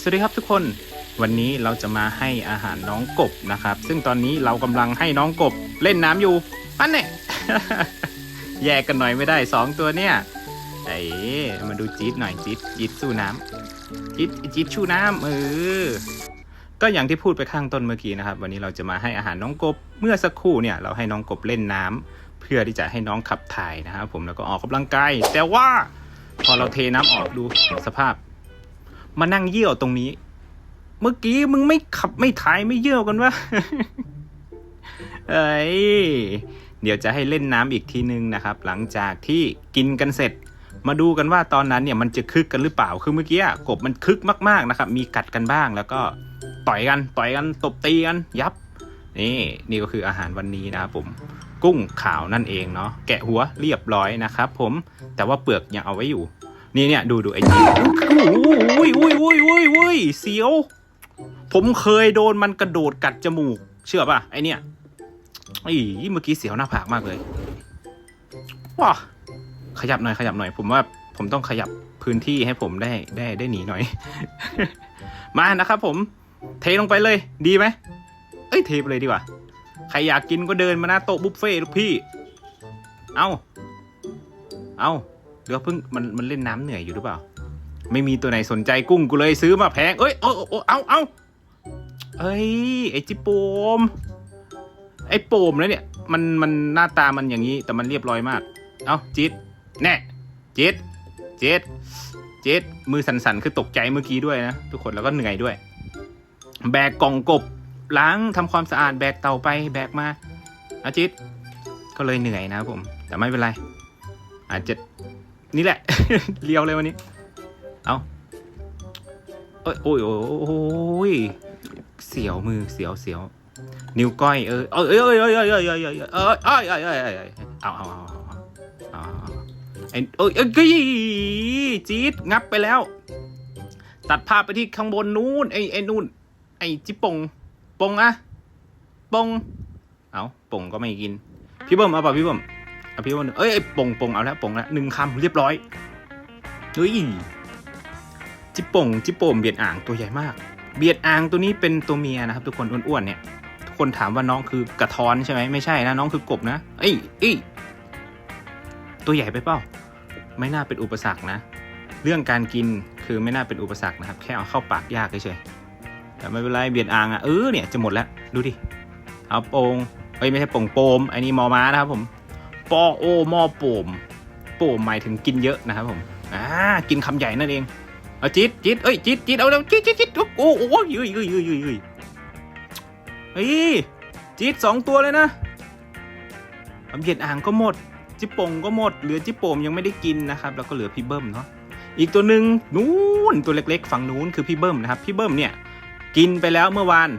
สวัสดีครับทุกคนวันนี้เราจะมาให้อาหารน้องกบนะครับ ซึ่งตอนนี้เรากำลังให้น้องกบเล่นน้ำอยู่อันเนี่ยแยกกันหน่อยไม่ได้สองตัวเนี่ยไอ้มาดูจี๊ดหน่อยจี๊ดจี๊ดสู้น้ำจี๊ดจี๊ดชู้น้ำเออก็อย่างที่พูดไปข้างต้นเมื่อกี้นะครับ วันนี้เราจะมาให้อาหารน้องกบ เมื่อสักครู่เนี่ย เราให้น้องกบเล่นน้ำเพื่อที่จะให้น้องขับถ่ายนะครับผมแล้วก็ออกกำลังกายแต่ว่าพอเราเทน้ำออกดูสภาพ มานั่งเยี่ยวตรงนี้ เมื่อกี้มึงไม่ขับไม่ถ่ายไม่เยี่ยวกันวะเอ้ยเดี๋ยวจะให้เล่นน้ำอีกทีนึงนะครับ หลังจากที่กินกันเสร็จ มาดูกันว่าตอนนั้นเนี่ยมันจะคึกกันหรือเปล่าคือเมื่อกี้กบมันคึกมากๆนะครับ มีกัดกันบ้างแล้วก็ต่อยกันต่อยกันตบตีกันยับนี่นี่ก็คืออาหารวันนี้นะครับผมกุ้งขาวนั่นเองเนาะแกะหัวเรียบร้อยนะครับผมแต่ว่าเปลือกยังเอาไว้อยู่ นี่เนี่ยดูดูไอ้จีอุ้ยอุ้ยอุ้ยอุ้ยอุ้ยเสียว ผมเคยโดนมันกระโดดกัดจมูก เชื่อป่ะไอเนี่ยอีเมื่อกี้เสียวหน้าผากมากเลยว้าขยับหน่อยขยับหน่อย ผมว่าผมต้องขยับพื้นที่ให้ผมได้ได้ได้หนีหน่อย มานะครับผม เทลงไปเลย ดีไหมเอ้ยเทไปเลยดีกว่า ใครอยากกินก็เดินมาหน้าโต๊ะบุฟเฟ่ต์ลูกพี่ เอาเอา เดี๋ยวเพิ่งมันมันเล่นน้ำเหนื่อยอยู่หรือเปล่า ไม่มีตัวไหนสนใจกุ้งกูเลยซื้อมาแพงเอ้ยเออเออเอาเอาเอ้ยไอจิโปมไอโปมแล้วเนี่ย มันมันหน้าตามันอย่างนี้ แต่มันเรียบร้อยมาก เอาจิตแน่จิตจิตจิตมือสั่นๆคือตกใจเมื่อกี้ด้วยนะทุกคนแล้วก็เหนื่อยด้วย แบกกล่องกบล้างทำความสะอาดแบกเตาไปแบกมาอาจิตก็เลยเหนื่อยนะผม แต่ไม่เป็นไร อาจจะ นี่แหละ เลียวเลยวันนี้ เอาเอ้ยโอ้ยโอ้ยโอ้ยเสียวมือเสียวเสียวนิ้วก้อยเออเอ้ยเอ้ยเอ้ยเอ้ยเอ้ยเอ้ยเอ้ยเอ้ยเอ้ยเอ้ยเอ้ยเอ้ยเอาเอาเอาเอาเอาไอ้เอ้ยเอ้ยจี๊ดงับไปแล้ว ตัดภาพไปที่ข้างบนนู้นไอ้ไอ้นู่น ไอ้จิปงปงอะปงเอาปงก็ไม่กิน พี่เบิ้มเอาเปล่าพี่เบิ้มเอาพี่เบิ้มเอ้ยปงปงเอาแล้วปงแล้วหนึ่งคำเรียบร้อยเฮ้ยจิปงจิโปมเบียดอ่างตัวใหญ่มาก เบียดอ่างตัวนี้เป็นตัวเมียนะครับ ทุกคนอ้วนๆเนี่ยทุกคนถามว่าน้องคือกระท้อนใช่ไหมไม่ใช่นะน้องคือกบนะเอ้ยเอ้ยตัวใหญ่ไปเปล่าไม่น่าเป็นอุปสรรคนะ เรื่องการกินคือไม่น่าเป็นอุปสรรคนะครับ แค่เอาเข้าปากยากเฉยๆแต่ไม่เป็นไรเบียดอ่างอะเออเนี่ยจะหมดแล้วดูดิเอาโปงเอ้ยไม่ใช่โป่งโปมอันนี้มอม้านะครับผม ปอโอมอโปมโปมหมายถึงกินเยอะนะครับผมอ่ากินคำใหญ่นั่นเองเอาจิตจิตเอ้ยจิตจิตเอาแล้วจิตจิตจิตโอ้โหโอ้โหยืยยืยยืยยืยยืยเฮ้ยจิตสองตัวเลยนะเอาเบียดอ่างก็หมด จิปงก็หมด เหลือจิโปมยังไม่ได้กินนะครับ แล้วก็เหลือพี่เบิ้มเนาะอีกตัวหนึ่งนู้นตัวเล็กๆ ฝั่งนู้นคือพี่เบิ้มนะครับพี่เบิ้มเนี่ย กินไปแล้วเมื่อวาน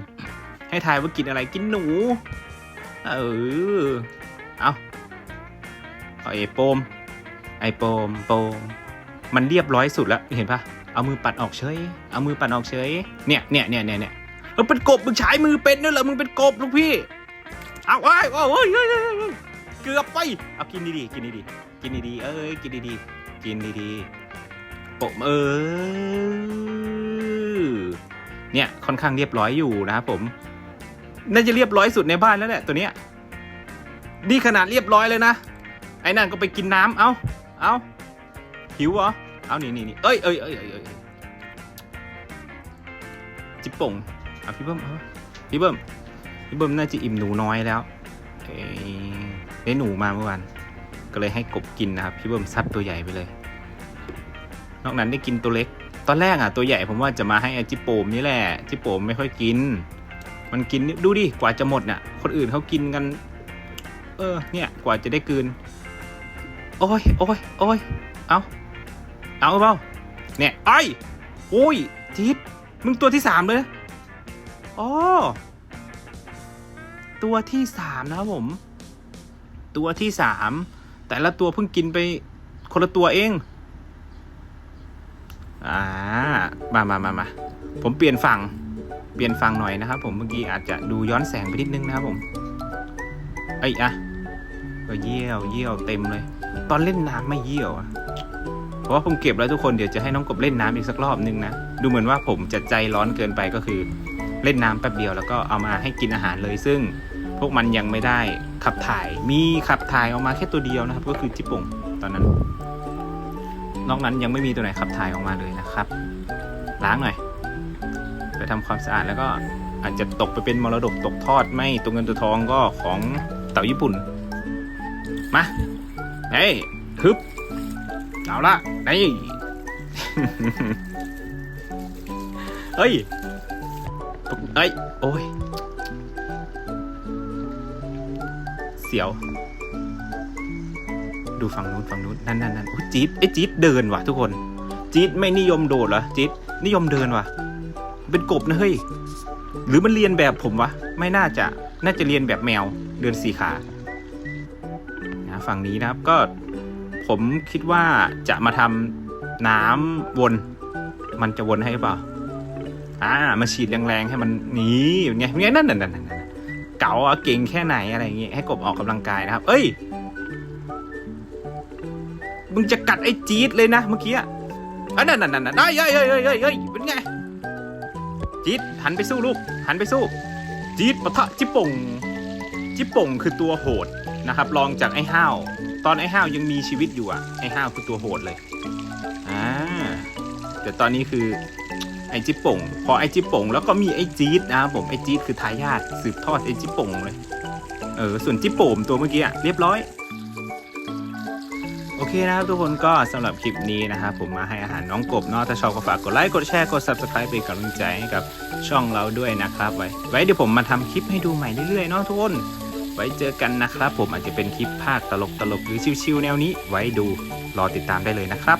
ให้ทายว่ากินอะไรกินหนู เออเอา ไอ้โปมไอ้โปมโปมมันเรียบร้อยสุดแล้วเห็นปะเอามือปัดออกเฉย เอามือปัดออกเฉย เนี่ยเนี่ยเนี่ยเนี่ยเนี่ยเออเป็นกบมึงใช้มือเป็นด้วยเหรอมึงเป็นกบลูกพี่ เอาไอ้โอ้ยเฮ้เกือบไป เอากินดีๆกินดีๆกินดีๆเอ้ยกินดีๆกินดีๆโปะเออเนี่ยค่อนข้างเรียบร้อยอยู่นะครับผม น่าจะเรียบร้อยสุดในบ้านแล้วแหละตัวเนี้ยนี่ขนาดเรียบร้อยเลยนะ ไอ้นั่นก็ไปกินน้ำเอาเอาหิวเหรอ เอานี่นี่นี่เอ้ยเอ้ยเอ้ยเอ้ยจิบป่งอะพี่เบิ้มพี่เบิ้มพี่เบิ้มน่าจะอิ่มหนูน้อยแล้วเอ้ยได้หนูมาเมื่อวานก็เลยให้กบกินนะครับ พี่เบิ้มซัดตัวใหญ่ไปเลย นอกนั้นได้กินตัวเล็ก ตอนแรกอะตัวใหญ่ผมว่าจะมาให้อจิโปมนี่แหละ จิโปมไม่ค่อยกิน มันกินดูดิกว่าจะหมดน่ะ คนอื่นเขากินกัน เออ เนี่ยกว่าจะได้กลืน โอ้ยโอ้ยโอ้ยเอาเอาเปล่าเนี่ยไอ้โอ้ยจี๊ดมึงตัวที่สามเลยนะอ๋อตัวที่สามนะครับผม ตัวที่สามแต่ละตัวเพิ่งกินไปคนละตัวเอง อ่า มามามามา ผมเปลี่ยนฝั่ง เปลี่ยนฝั่งหน่อยนะครับผมเมื่อกี้อาจจะดูย้อนแสงไปนิดนึงนะครับผมเอ้ยอะเยี่ยวเยี่ยวเต็มเลย ตอนเล่นน้ำไม่เยี่ยวอะราะว่าผมเก็บแล้วทุกคนเดี๋ยวจะให้น้องกบเล่นน้ำอีกสักรอบนึงนะ ดูเหมือนว่าผมจะใจร้อนเกินไปก็คือเล่นน้ำแป๊บเดียวแล้วก็เอามาให้กินอาหารเลยซึ่งพวกมันยังไม่ได้ขับถ่าย มีขับถ่ายออกมาแค่ตัวเดียวนะครับ ก็คือจิปุ่งตอนนั้น นอกนั้นยังไม่มีตัวไหนขับถ่ายออกมาเลยนะครับ ล้างหน่อย ไปทำความสะอาดแล้วก็อาจจะตกไปเป็นมรดกตกทอดไม่ตัวเงินตัวทองก็ของเต่าญี่ปุ่น มา เฮ้ยฮึบเอาละนี่เฮ้ยเอ้ย โอ้ย เสียว ดูฝั่งนู้นฝั่งนู้นนั่นนั่นนั่นโอ้ยจี๊ดไอ้จี๊ดเดินว่ะทุกคน จี๊ดไม่นิยมโดดเหรอ จี๊ดนิยมเดินว่ะ เป็นกบนะเฮ้ย หรือมันเรียนแบบผมวะ ไม่น่าจะ น่าจะเรียนแบบแมว เดินสี่ขานะ ฝั่งนี้นะครับ ก็ผมคิดว่าจะมาทำน้ำวน มันจะวนให้หรือเปล่า อ่า มาฉีดแรงๆให้มันหนีอย่างเงี้ยไงนั่นนั่นนั่นนั่นเก๋าเก่งแค่ไหนอะไรอย่างเงี้ยให้กบออกกำลังกายนะครับ เอ้ยมึงจะกัดไอ้จี๊ดเลยนะเมื่อกี้อะอะนั่นนั่นนั่นนั่นเอ้ยเอ้ยเอ้ยเอ้ยเอ้ยเอ้ยเป็นไง จี๊ดหันไปสู้ลูก หันไปสู้ จี๊ดปะทะจิปงจิปงคือตัวโหด นะครับรองจากไอ้ห้าวตอนไอ้ห้าวยังมีชีวิตอยู่อะไอ้ห้าวคือตัวโหดเลยอ่าแต่ตอนนี้คือไอ้จิป่ง พอไอ้จิป่ง แล้วก็มีไอ้จี๊ดนะครับผมไอ้จี๊ดคือทายาทสืบทอดไอ้จิป่งเลยเออส่วนจิโป่มตัวเมื่อกี้เรียบร้อย โอเคนะครับทุกคนก็สำหรับคลิปนี้นะครับผมมาให้อาหารน้องกบเนาะถ้าชอบก็ฝากกดไลค์กดแชร์กด subscribe เป็นกำลังใจให้กับช่องเราด้วยนะครับไว้ไว้เดี๋ยวผมมาทำคลิปให้ดูใหม่เรื่อยๆเนาะทุกคน ว้เจอกันนะครับ ผมอาจจะเป็นคลิปภาคตลกๆหรือชิวๆแนวนี้ ไว้ดูรอติดตามได้เลยนะครับ